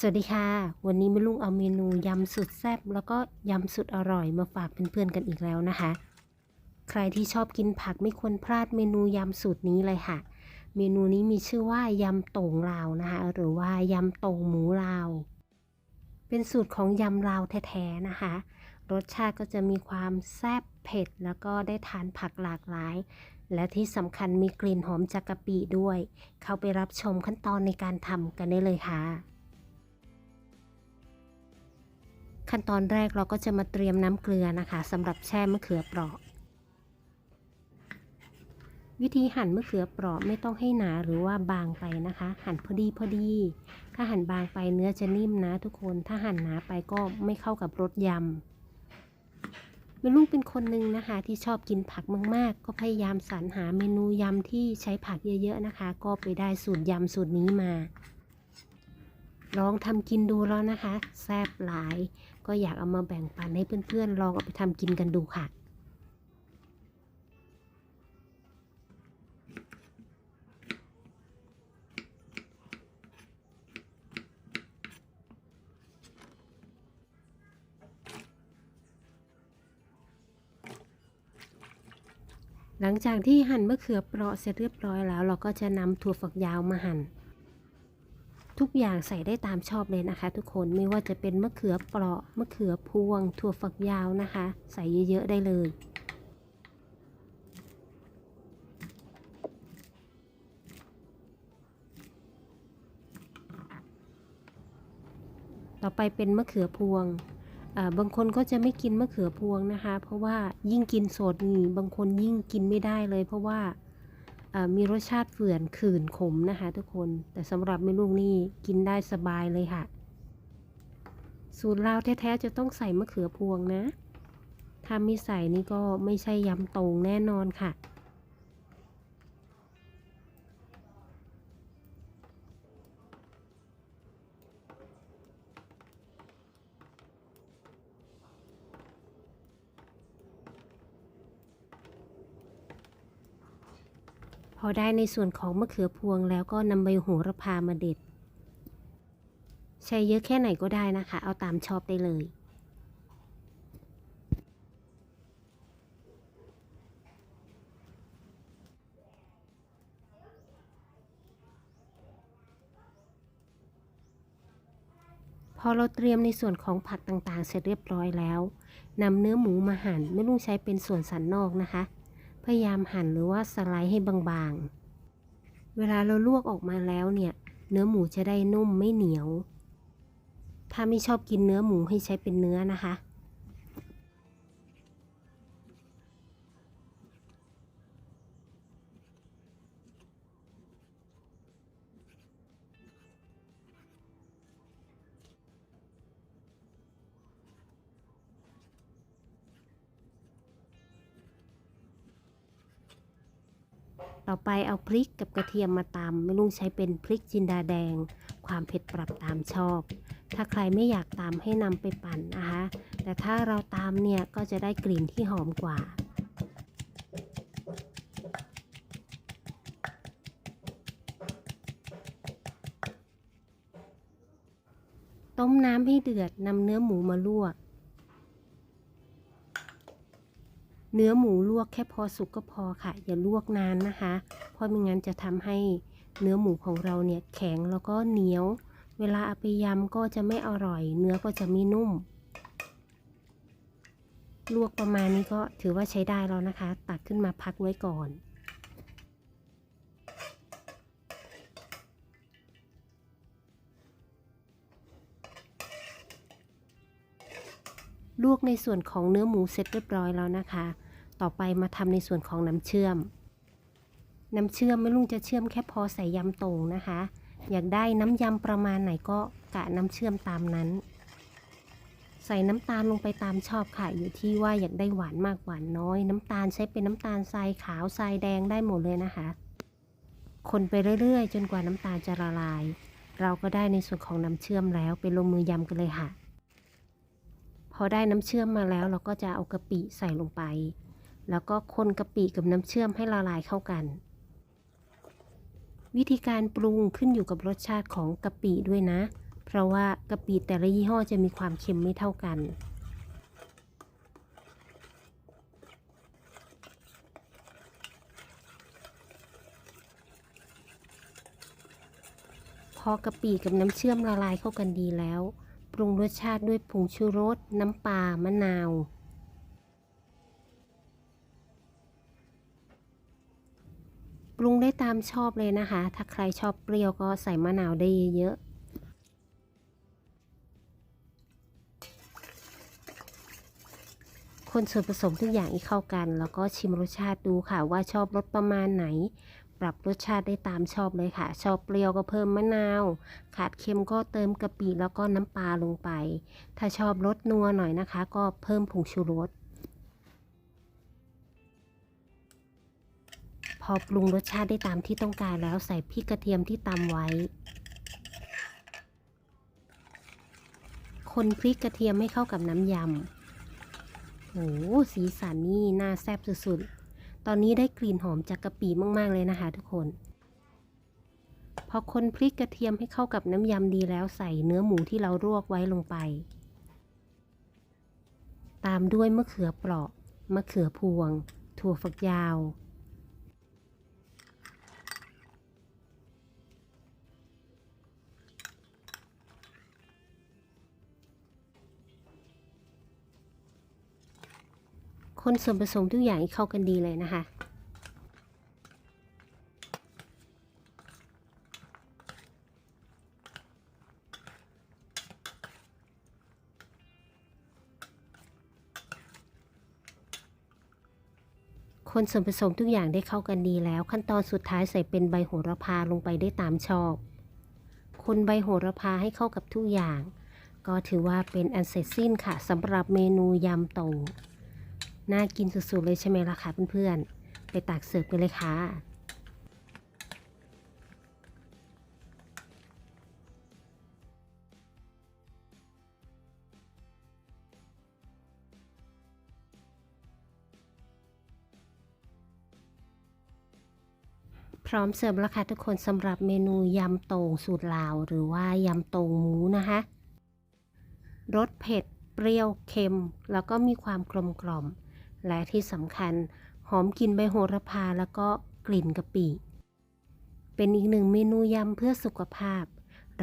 สวัสดีค่ะ วันนี้แม่ลุงเอาเมนูยำสุดแซ่บแล้วก็ยำสุดอร่อยมาฝากเพื่อนๆกันอีกแล้วนะคะ ใครที่ชอบกินผักไม่ควรพลาดเมนูยำสูตรนี้เลยค่ะ เมนูนี้มีชื่อว่ายำต่งลาวนะคะหรือว่ายำต่งหมูลาว เป็นสูตรของยำลาวแท้ๆนะคะ รสชาติก็จะมีความแซ่บเผ็ดแล้วก็ได้ทานผักหลากหลาย และที่สำคัญมีกลิ่นหอมจากกะปิด้วย เข้าไปรับชมขั้นตอนในการทำกันได้เลยค่ะ ขั้นตอนแรกเราก็จะมาเตรียมน้ำเกลือนะคะสำหรับแช่มะเขือเปราะ วิธีหั่นมะเขือเปราะไม่ต้องให้หนาหรือว่าบางไปนะคะ หั่นพอดีพอดี ถ้าหั่นบางไปเนื้อจะนิ่มนะทุกคน ถ้าหั่นหนาไปก็ไม่เข้ากับรสยำแม่ลูกเป็นคนหนึ่งนะคะที่ชอบกินผักมาก ๆ ก็พยายามสรรหาเมนูยำที่ใช้ผักเยอะ ๆ นะคะ ก็ไปได้สูตรยำสูตรนี้มา ลองทำกินดูแล้วนะคะ แซ่บหลาย ก็อยากเอามาแบ่งปันให้เพื่อนๆลองเอาไปทำกินกันดูค่ะหลังจากที่หั่นมะเขือเปราะเสร็จเรียบร้อยแล้ว เราก็จะนำถั่วฝักยาวมาหั่น ทุกอย่างใส่ได้ตามชอบเลยนะคะ ทุกคนไม่ว่าจะเป็นมะเขือเปราะมะเขือพวง ถั่วฝักยาวนะคะ ใส่เยอะๆได้เลยต่อไปเป็นมะเขือพวง บางคนก็จะไม่กินมะเขือพวงนะคะ เพราะว่ายิ่งกินสดนี่บางคนยิ่งกินไม่ได้เลย เพราะว่า มีรสชาติเฝื่อนขื่นขมนะคะ ทุกคนแต่สำหรับแม่ลูกนี่กินได้สบายเลยค่ะ สูตรลาวแท้ๆจะต้องใส่มะเขือพวงนะ ถ้าไม่ใส่นี่ก็ไม่ใช่ยำตรงแน่นอนค่ะ พอได้ในส่วนของมะเขือพวงแล้วก็นำใบโหระพามาเด็ด ใช้เยอะแค่ไหนก็ได้นะคะ เอาตามชอบได้เลย พอเราเตรียมในส่วนของผักต่างๆ เสร็จเรียบร้อยแล้วนำเนื้อหมูมาหั่นไม่ต้องใช้เป็นส่วนสันนอกนะคะ พยายามหั่นหรือว่าสไลด์ให้บางๆ เวลาเราลวกออกมาแล้วเนี่ย เนื้อหมูจะได้นุ่มไม่เหนียว ถ้าไม่ชอบกินเนื้อหมูให้ใช้เป็นเนื้อนะคะ ต่อไปเอาพริกกับกระเทียมมาตำไม่ลุงใช้เป็นพริกจินดาแดง ความเผ็ดปรับตามชอบ ถ้าใครไม่อยากตำให้นำไปปั่นนะคะแต่ถ้าเราตำเนี่ยก็จะได้กลิ่นที่หอมกว่าต้มน้ำให้เดือดนำเนื้อหมูมาลวก เนื้อหมูลวกแค่พอสุกก็พอค่ะ อย่าลวกนานนะคะ เพราะไม่งั้นจะทำให้เนื้อหมูของเราเนี่ยแข็งแล้วก็เหนียว เวลาเอาไปยำก็จะไม่อร่อย เนื้อก็จะไม่นุ่ม ลวกประมาณนี้ก็ถือว่าใช้ได้แล้วนะคะ ตักขึ้นมาพักไว้ก่อนลวกในส่วนของเนื้อหมูเสร็จเรียบร้อยแล้วนะคะ ต่อไปมาทำในส่วนของน้ำเชื่อม น้ำเชื่อมไม่ลุงจะเชื่อมแค่พอใส่ยำโต่งนะคะ อยากได้น้ำยำประมาณไหนก็กะน้ำเชื่อมตามนั้น ใส่น้ำตาลลงไปตามชอบค่ะ อยู่ที่ว่าอยากได้หวานมากหวานน้อย น้ำตาลใช้เป็นน้ำตาลทรายขาวทรายแดงได้หมดเลยนะคะ คนไปเรื่อยๆ จนกว่าน้ำตาลจะละลาย เราก็ได้ในส่วนของน้ำเชื่อมแล้วไปลงมือยำกันเลยค่ะพอได้น้ำเชื่อมมาแล้วเราก็จะเอากะปิใส่ลงไป แล้วก็คนกะปิกับน้ำเชื่อมให้ละลายเข้ากัน วิธีการปรุงขึ้นอยู่กับรสชาติของกะปิด้วยนะ เพราะว่ากะปิแต่ละยี่ห้อจะมีความเค็มไม่เท่ากันพอกะปิกับน้ำเชื่อมละลายเข้ากันดีแล้ว ปรุงรสชาติด้วยผงชูรส น้ำปลามะนาว ปรุงได้ตามชอบเลยนะคะ ถ้าใครชอบเปรี้ยวก็ใส่มะนาวได้เยอะคนส่วนผสมทุกอย่างให้เข้ากัน แล้วก็ชิมรสชาติดูค่ะว่าชอบรสประมาณไหน ปรับรสชาติได้ตามชอบเลยค่ะ ชอบเปรี้ยวก็เพิ่มมะนาว ขาดเค็มก็เติมกะปิแล้วก็น้ำปลาลงไป ถ้าชอบรสนัวหน่อยนะคะ ก็เพิ่มผงชูรส อปรุงรสชาติได้ตามที่ต้องการแล้วใส่พริกกระเทียมที่ตำไว้ คนพริกกระเทียมให้เข้ากับน้ำยำโอ้สีสันนี่น่าแซ่บสุดๆ ตอนนี้ได้กลิ่นหอมจากกะปิมากๆเลยนะคะทุกคน พอคนพริกกระเทียมให้เข้ากับน้ำยำดีแล้วใส่เนื้อหมูที่เราลวกไว้ลงไป ตามด้วยมะเขือเปราะมะเขือพวง ถั่วฝักยาว คนส่วนผสมทุกอย่างเข้ากันดีเลยนะคะ คนส่วนผสมทุกอย่างได้เข้ากันดีแล้ว ขั้นตอนสุดท้ายใส่เป็นใบโหระพาลงไปได้ตามชอบ คนใบโหระพาให้เข้ากับทุกอย่าง ก็ถือว่าเป็นอันเสร็จสิ้นค่ะสำหรับเมนูยำโตง น่ากินสุดๆเลยใช่ไหมล่ะคะเพื่อนๆ ไปตักเสิร์ฟกันเลยค่ะพร้อมเสิร์ฟแล้วค่ะทุกคนสำหรับเมนูยำโตงสูตรลาว หรือว่ายำโตงหมูนะคะรสเผ็ด เปรี้ยวเค็ม แล้วก็มีความกลมกล่อม และที่สำคัญหอมกลิ่นใบโหระพาแล้วก็กลิ่นกะปิ เป็นอีกหนึ่งเมนูยำเพื่อสุขภาพ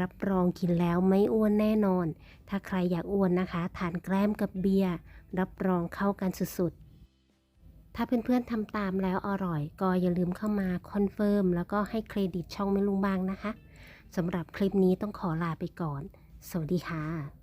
รับรองกินแล้วไม่อ้วนแน่นอน ถ้าใครอยากอ้วนนะคะทานแกล้มกับเบียร์รับรองเข้ากันสุดๆ ถ้าเพื่อนๆทำตามแล้วอร่อย ก็อย่าลืมเข้ามาคอนเฟิร์มแล้วก็ให้เครดิตช่องไม่ลุงบางนะคะสำหรับคลิปนี้ต้องขอลาไปก่อน สวัสดีค่ะ